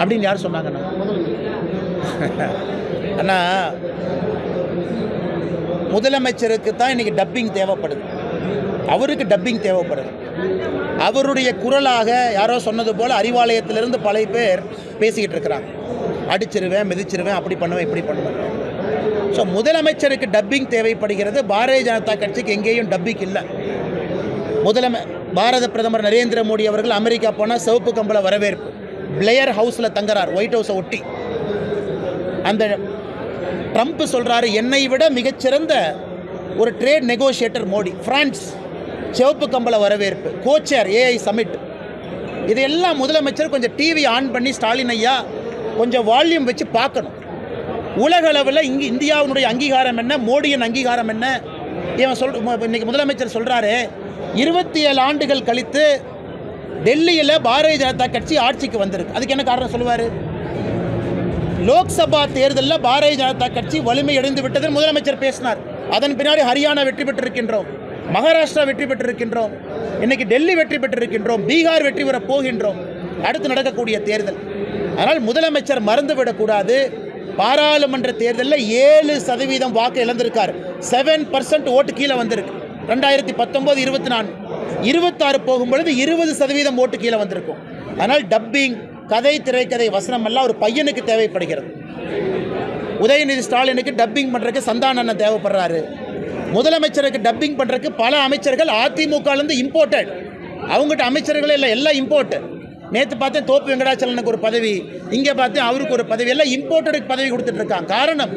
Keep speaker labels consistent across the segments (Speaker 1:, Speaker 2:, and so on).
Speaker 1: அப்படின்னு யார் சொன்னாங்கண்ணா அண்ணா? முதலமைச்சருக்கு தான் இன்னைக்கு டப்பிங் தேவைப்படுது. அவருக்கு டப்பிங் தேவைப்படுது. அவருடைய குரலாக யாரோ சொன்னது போல் அறிவாலயத்திலிருந்து பல பேர் பேசிக்கிட்டு இருக்கிறாங்க. அடிச்சிருவேன் மிதிச்சிருவேன் அப்படி பண்ணுவேன் இப்படி பண்ணுவேன். ஸோ முதலமைச்சருக்கு டப்பிங் தேவைப்படுகிறது. பாரதிய ஜனதா கட்சிக்கு எங்கேயும் டப்பிங் இல்லை. முதலமை பாரத பிரதமர் நரேந்திர மோடி அவர்கள் அமெரிக்கா போனால் சிவப்பு கம்பள வரவேற்பு. பிளேயர் ஹவுஸில் தங்குறார் ஒயிட் ஹவுஸை ஒட்டி. அந்த ட்ரம்ப் சொல்கிறாரு என்னை விட மிகச்சிறந்த ஒரு ட்ரேட் நெகோஷியேட்டர் மோடி ஃப்ரான்ஸ் சிவப்பு கம்பள வரவேற்பு கோச்சர் ஏஐ சமிட் இதையெல்லாம் முதலமைச்சர் கொஞ்சம் டிவி ஆன் பண்ணி ஸ்டாலின் ஐயா கொஞ்சம் வால்யூம் வச்சு பார்க்கணும். உலக அளவில் இங்கே இந்தியாவினுடைய அங்கீகாரம் என்ன மோடியின் அங்கீகாரம் என்ன? இவன் சொல் இன்னைக்கு முதலமைச்சர் சொல்கிறாரு இருபத்தி ஏழு ஆண்டுகள் கழித்து டெல்லியில் பாரதிய ஜனதா கட்சி ஆட்சிக்கு வந்திருக்கு. அதுக்கு என்ன காரணம் சொல்லுவார்? லோக்சபா தேர்தலில் பாரதிய ஜனதா கட்சி வலிமை அடைந்து விட்டதில் முதலமைச்சர் பேசினார். அதன் பின்னாடி ஹரியானா வெற்றி பெற்றிருக்கின்றோம். மகாராஷ்டிரா வெற்றி பெற்றிருக்கின்றோம். இன்னைக்கு டெல்லி வெற்றி பெற்றிருக்கின்றோம். பீகார் வெற்றி பெற போகின்றோம். அடுத்து நடக்கக்கூடிய தேர்தல். அதனால் முதலமைச்சர் மறந்துவிடக்கூடாது பாராளுமன்ற தேர்தலில் ஏழு சதவீதம் வாக்கு இழந்திருக்கார். செவன் பர்சன்ட் ஓட்டு கீழே வந்திருக்கு. ரெண்டாயிரத்தி பத்தொம்போது இருபத்தி நான்கு. இருபத்தாறு போகும்பொழுது இருபது சதவீதம் ஓட்டு கீழே வந்திருக்கும். அதனால் டப்பிங் கதை திரைக்கதை வசனம் எல்லாம் ஒரு பையனுக்கு தேவைப்படுகிறது. உதயநிதி ஸ்டாலினுக்கு டப்பிங் பண்ணுறதுக்கு சந்தானண்ணன் தேவைப்படுறாரு. முதலமைச்சருக்கு டப்பிங் பண்ணுறதுக்கு பல அமைச்சர்கள் அதிமுகலேருந்து இம்போர்ட்டட் அவங்ககிட்ட அமைச்சர்களே இல்லை எல்லாம் இம்போர்ட்டு நேற்று பார்த்தேன் தோப்பு வெங்கடாச்சலனுக்கு ஒரு பதவி இங்கே பார்த்தேன் அவருக்கு ஒரு பதவி எல்லாம் இம்போர்ட்டடுக்கு பதவி கொடுத்துட்ருக்காங்க காரணம்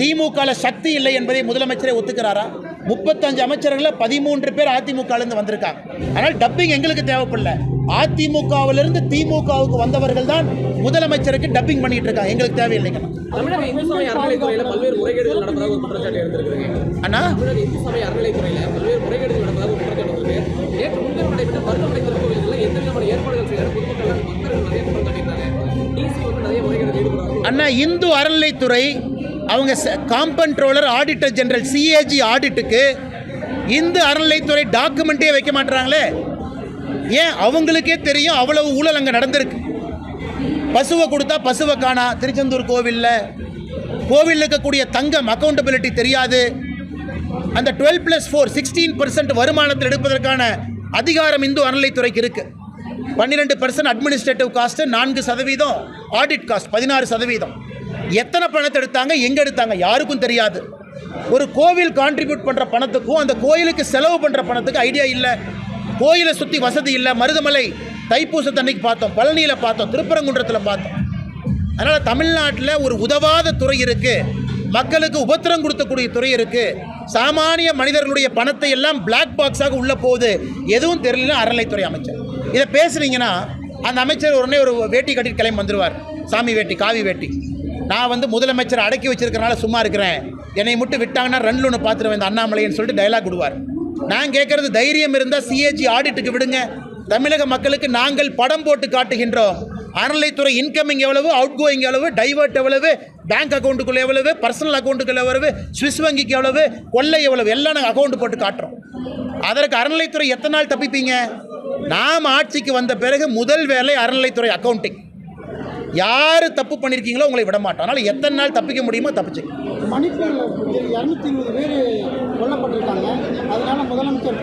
Speaker 1: திமுகவில் சக்தி இல்லை என்பதை முதலமைச்சரே ஒத்துக்கிறாரா? முப்பத்தஞ்சு அமைச்சர்களில் பதிமூன்று பேர் அதிமுகலேருந்து வந்திருக்காங்க. அதனால் டப்பிங் எங்களுக்கு தேவைப்படல. அதிமுகவிலிருந்து திமுகவுக்கு வந்தவர்கள் தான் முதலமைச்சருக்கு டப்பிங் பண்ணிட்டு இருக்காங்க. எங்களுக்கு தேவையில்லைங்க அண்ணா? அண்ணா இந்து அறநிலைத்துறை அவங்க காம்பன்ட்ரோலர் ஆடிட்டர் ஜெனரல் சிஏஜி ஆடிட்டுக்கு இந்து அறநிலைத்துறை டாக்குமெண்ட்டே வைக்க மாட்டுறாங்களே ஏன்? அவங்களுக்கே தெரியும் அவ்வளவு ஊழல் அங்கே நடந்திருக்கு. பசுவை கொடுத்தா பசுவை காணா. திருச்செந்தூர் கோவிலில் கோவிலில் இருக்கக்கூடிய தங்கம் அக்கௌண்டபிலிட்டி தெரியாது. அந்த twelve plus four sixteen percent வருமானத்தில் எடுப்பதற்கான அதிகாரம் இந்து அறநிலைத்துறைக்கு இருக்குது பன்னிரெண்டு பர்சன்ட் அட்மினிஸ்ட்ரேட்டிவ் காஸ்ட்டு நான்கு சதவீதம் ஆடிட் காஸ்ட் பதினாறு சதவீதம். எத்தனை பணத்தை எடுத்தாங்க எங்கே எடுத்தாங்க யாருக்கும் தெரியாது. ஒரு கோவில் கான்ட்ரிபியூட் பண்ணுற பணத்துக்கும் அந்த கோயிலுக்கு செலவு பண்ணுற பணத்துக்கு ஐடியா இல்லை. கோயிலை சுற்றி வசதி இல்லை. மருதமலை தைப்பூசத்தன்னைக்கு பார்த்தோம் பழனியில் பார்த்தோம் திருப்பரங்குன்றத்தில் பார்த்தோம். அதனால் தமிழ்நாட்டில் ஒரு உதவாத துறை இருக்குது மக்களுக்கு உபத்திரம் கொடுக்கக்கூடிய துறை இருக்குது சாமானிய மனிதர்களுடைய பணத்தை எல்லாம் பிளாக் பாக்ஸாக உள்ளே போகுது. எதுவும் தெரியலனா அறநிலைத்துறை அமைச்சர். இதை பேசுனீங்கன்னா அந்த அமைச்சர் உடனே ஒரு வேட்டி கட்டிட்டு கிளம்பி வந்துடுவார் சாமி வேட்டி காவி வேட்டி. நான் வந்து முதலமைச்சர் அடக்கி வச்சிருக்கறனால சும்மா இருக்கிறேன். என்னை மட்டும் விட்டாங்கன்னா ரன்ல ஒன்று பார்த்துருவேன் இந்த அண்ணாமலைன்னு சொல்லிட்டு டைலாக் விடுவார். நான் கேட்குறது தைரியம் இருந்தால் சிஏஜி ஆடிட்டுக்கு விடுங்க. தமிழக மக்களுக்கு நாங்கள் படம் போட்டு காட்டுகின்றோம். அறநிலைத்துறை இன்கமிங் எவ்வளவு அவுட் கோயிங் எவ்வளவு டைவர்ட் எவ்வளவு பேங்க் அக்கௌண்ட்டுக்குள்ள எவ்வளவு பர்சனல் அக்கௌண்ட்டுக்குள்ள எவ்வளவு சுவிஸ் வங்கிக்கு எவ்வளவு கொள்ளை எவ்வளவு எல்லாம் நாங்கள் அக்கௌண்ட் போட்டு காட்டுறோம். அதற்கு அறநிலைத்துறை எத்தனை நாள் தப்பிப்பீங்க? நாம் ஆட்சிக்கு வந்த பிறகு முதல் வேலை அறநிலைத்துறை அக்கௌண்டிங் யார் தப்பு பண்ணியிருக்கீங்களோ உங்களை விட மாட்டோம். அதனால் எத்தனை நாள் தப்பிக்க முடியுமோ தப்பிச்சு.
Speaker 2: மணிப்பூரில் இரநூத்தி இருபது பேர் கொல்லப்பட்டிருக்காங்க. அதனால முதலமைச்சர்